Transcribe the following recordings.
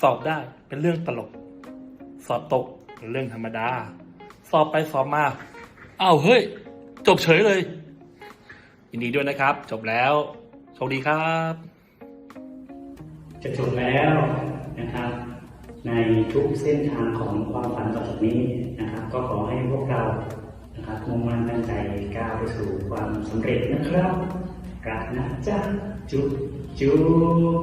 สอบได้เป็นเรื่องตลก สอบตกเป็นเรื่องธรรมดา สอบไปสอบมาอ้าวเฮ้ย จบเฉยเลย ยินดีด้วยนะครับ จบแล้วโชคดีครับ จะจบแล้วนะครับ ในทุกเส้นทางของความฝันต่อจากนี้นะครับ ก็ขอให้พวกเรานะครับมุ่งมั่นตั้งใจก้าวไปสู่ความสำเร็จนะครับกราบนะจ๊ะจุ๊บจุ๊บ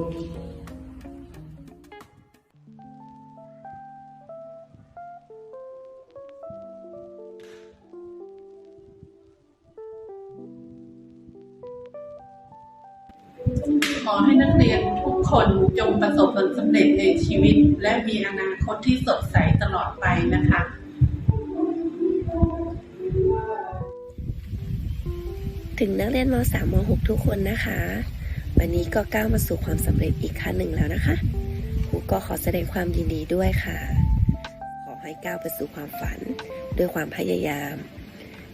ขอให้นักเรียนทุกคนจงประสบผลสำเร็จในชีวิต และมีอนาคตที่สดใสตลอดไปนะคะ ถึงนักเรียนม .3 ม .6 ทุกคนนะคะ วันนี้ก็ก้าวมาสู่ความสำเร็จอีกขั้นหนึ่งแล้วนะคะครูก็ขอแสดงความยินดีด้วยค่ะ ขอให้ก้าวไปสู่ความฝัน ด้วยความพยายาม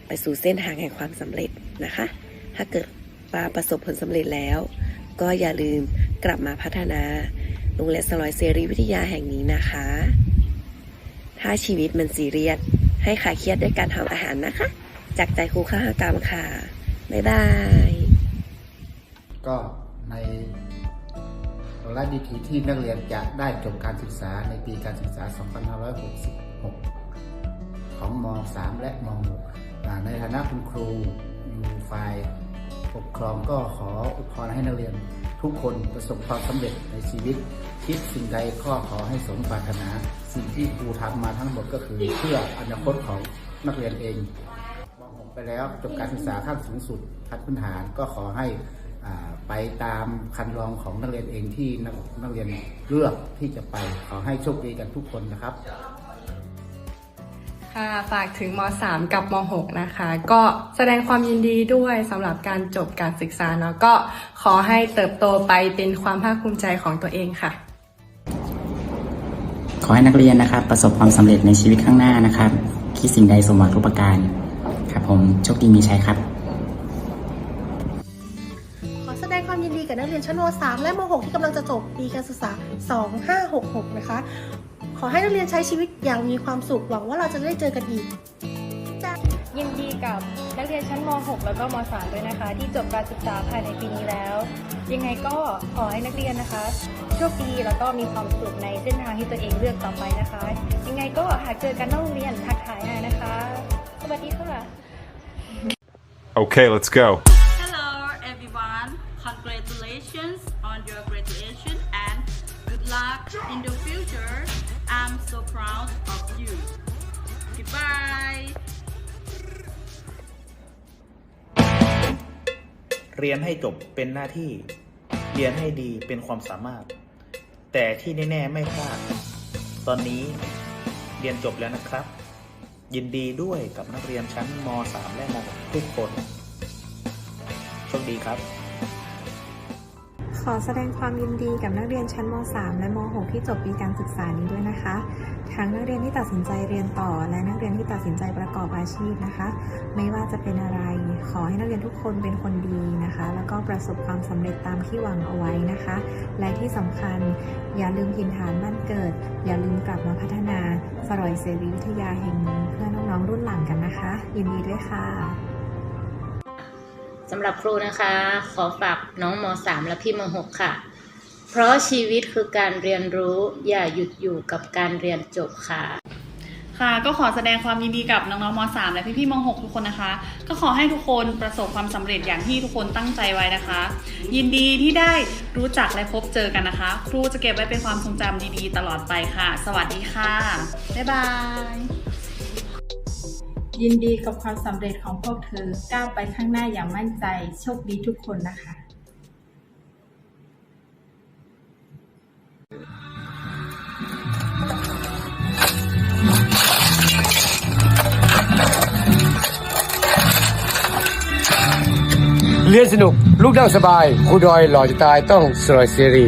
ไปสู่เส้นทางแห่งความสำเร็จนะคะ ถ้าเกิดว่าประสบผลสำเร็จแล้ว ก็อย่าลืมกลับมาพัฒนาโรงเรียนสลอยเสรีวิทยาแห่งนี้นะคะ ถ้าชีวิตมันซีเรียสให้คลายเครียดด้วยการทำอาหารนะคะ จากใจครูข้ากรรมค่ะ บ๊ายบาย ก็ในวาระดีทีที่นักเรียนจะได้จบการศึกษาในปีการศึกษา 2566 ของม .3 และม .6 ในฐานะคุณครูอยู่ฝ่าย ปกครองก็ขออวยพรให้นักเรียนทุกคนประสบความสำเร็จในชีวิต คิดสิ่งใดก็ขอให้สมปรารถนา สิ่งที่ครูทำมาทั้งหมดก็คือเพื่ออนาคตของนักเรียนเองม .6 ไปแล้วจบการศึกษาขั้นสูงสุดขั้นพื้นฐานก็ขอให้ไปตามคันลองของนักเรียนเองที่นักเรียนเลือกที่จะไปขอให้โชคดีกันทุกคนนะครับ ค่ะฝากถึงม .3 กับม .6 นะคะ ก็แสดงความยินดีด้วยสำหรับการจบการศึกษาเนาะก็ขอให้เติบโตไปเป็นความภาคภูมิใจของตัวเองค่ะ ขอให้นักเรียนนะครับ ประสบความสำเร็จในชีวิตข้างหน้านะครับ คิดสิ่งใดสมหวังทุกประการครับผมโชคดีมีชัยครับ ขอแสดงความยินดีกับนักเรียนชั้นม .3 และม .6 ที่กำลังจะจบปีการศึกษา 2566 นะคะข อให้นักเรียนใช้ชีวิตอย่างมีความสุขหวังว่าเราจะได้เจอกันอีก ยินดีกับนักเรียนชั้นม .6 แล้วก็ม .3 ด้วยนะคะ ที่จบการศึกษาภายในปีนี้แล้ว ยังไงก็ขอให้นักเรียนนะคะ โชคดีแล้วก็มีความสุขในเส้นทางที่ตัวเองเลือกต่อไปนะคะ ยังไงก็หากเจอกันนอกโรงเรียนทักทายได้นะคะ สวัสดีค่ะ Okay, let's go. เรียนให้จบเป็นหน้าที่ เรียนให้ดีเป็นความสามารถ แต่ที่แน่ๆไม่พลาด ตอนนี้เรียนจบแล้วนะครับ ยินดีด้วยกับนักเรียนชั้นม .3 และม .6 ทุกคนโชคดีครับ ขอแสดงความยินดีกับนักเรียนชั้นม .3 และม .6 ที่จบปีการศึกษานี้ด้วยนะคะ ทั้งนักเรียนที่ตัดสินใจเรียนต่อ และนักเรียนที่ตัดสินใจประกอบอาชีพนะคะ ไม่ว่าจะเป็นอะไร ขอให้นักเรียนทุกคนเป็นคนดีนะคะ แล้วก็ประสบความสำเร็จตามที่หวังเอาไว้นะคะ และที่สำคัญ อย่าลืมถิ่นฐานบ้านเกิด อย่าลืมกลับมาพัฒนาสรอยเสรีวิทยาแห่งนี้เพื่อน้องๆรุ่นหลังกันนะคะ ยินดีด้วยค่ะำหรับครูนะคะ ขอฝากน้องม .3 และพี่ม .6 ค่ะ เพราะชีวิตคือการเรียนรู้อย่าหยุดอยู่กับการเรียนจบค่ะ ค่ะ ก็ขอแสดงความยินดีกับน้องๆม .3 และพี่ๆม .6 ทุกคนนะคะ ก็ขอให้ทุกคนประสบความสำเร็จอย่างที่ทุกคนตั้งใจไว้นะคะ ยินดีที่ได้รู้จักและพบเจอกันนะคะ ครูจะเก็บไว้เป็นความทรงจำดีๆ ตลอดไปค่ะ สวัสดีค่ะบ๊ายบาย ยินดีกับความสำเร็จของพวกเธอก้าวไปข้างหน้าอย่างมั่นใจ โชคดีทุกคนนะคะ เรียนสนุก ลูกนั่งสบายครูดอยหล่อจะตายต้องสรอยเสรี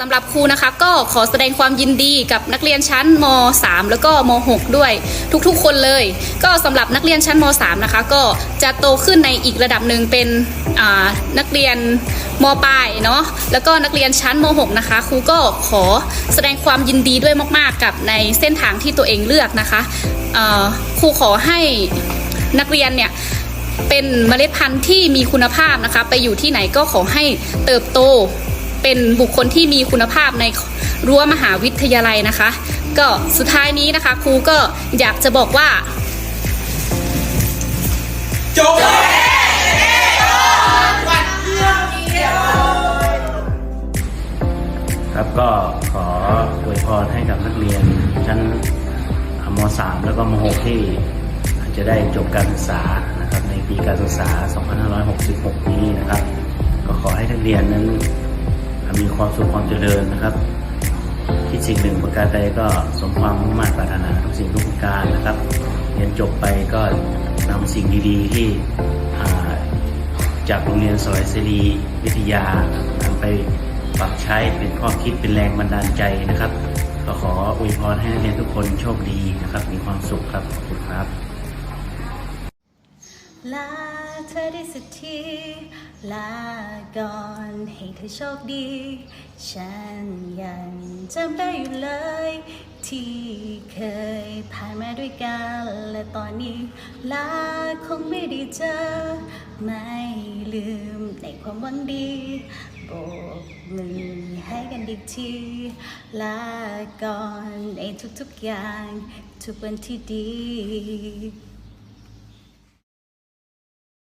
สำหรับครูนะคะก็ขอแสดงความยินดีกับนักเรียนชั้นม .3 แล้วก็ม .6 ด้วยทุกๆ คนเลย ก็สำหรับนักเรียนชั้นม .3 นะคะ ก็จะโตขึ้นในอีกระดับหนึ่งเป็นนักเรียนมปลายเนาะแล้วก็นักเรียนชั้นม .6 นะคะ ครูก็ขอแสดงความยินดีด้วยมาก ๆ กับในเส้นทางที่ตัวเองเลือกนะคะครูขอให้นักเรียนเนี่ยเป็นเมล็ดพันธุ์ที่มีคุณภาพนะคะ ไปอยู่ที่ไหนก็ขอให้เติบโต เป็นบุคคลที่มีคุณภาพในรั้วมหาวิทยาลัยนะคะ ก็สุดท้ายนี้นะคะครูก็อยากจะบอกว่าจบครับก็ขออวยพรให้กับนักเรียนชั้นม .3 แล้วก็ม .6 ที่จะได้จบการศึกษานะครับในปีการศึกษา 2566 นี้นะครับ ก็ขอให้นักเรียนนั้น มีความสุขความเจริญนะครับคิดสิ่งหนึ่งประการใดก็สมความมุ่งมั่นปรารถนาทุกสิ่งทุกประการนะครับเรียนจบไปก็นำสิ่งดีๆ ที่จากโรงเรียนสอยเสรีวิทยานำไปปรับใช้เป็นข้อคิดเป็นแรงบันดาลใจนะครับ ก็ขออวยพรให้นักเรียนทุกคนโชคดีนะครับ มีความสุขครับขอบคุณครับ เธอได้สักทีลาก่อนให้เธอโชคดี ฉันยังจำได้อยู่เลย ที่เคยผ่านมาด้วยกันและตอนนี้ ลาคงไม่ได้เจอ ไม่ลืมในความหวังดีโบกมือให้กันอีกทีลาก่อนในทุกๆอย่าง ทุกวันที่ดี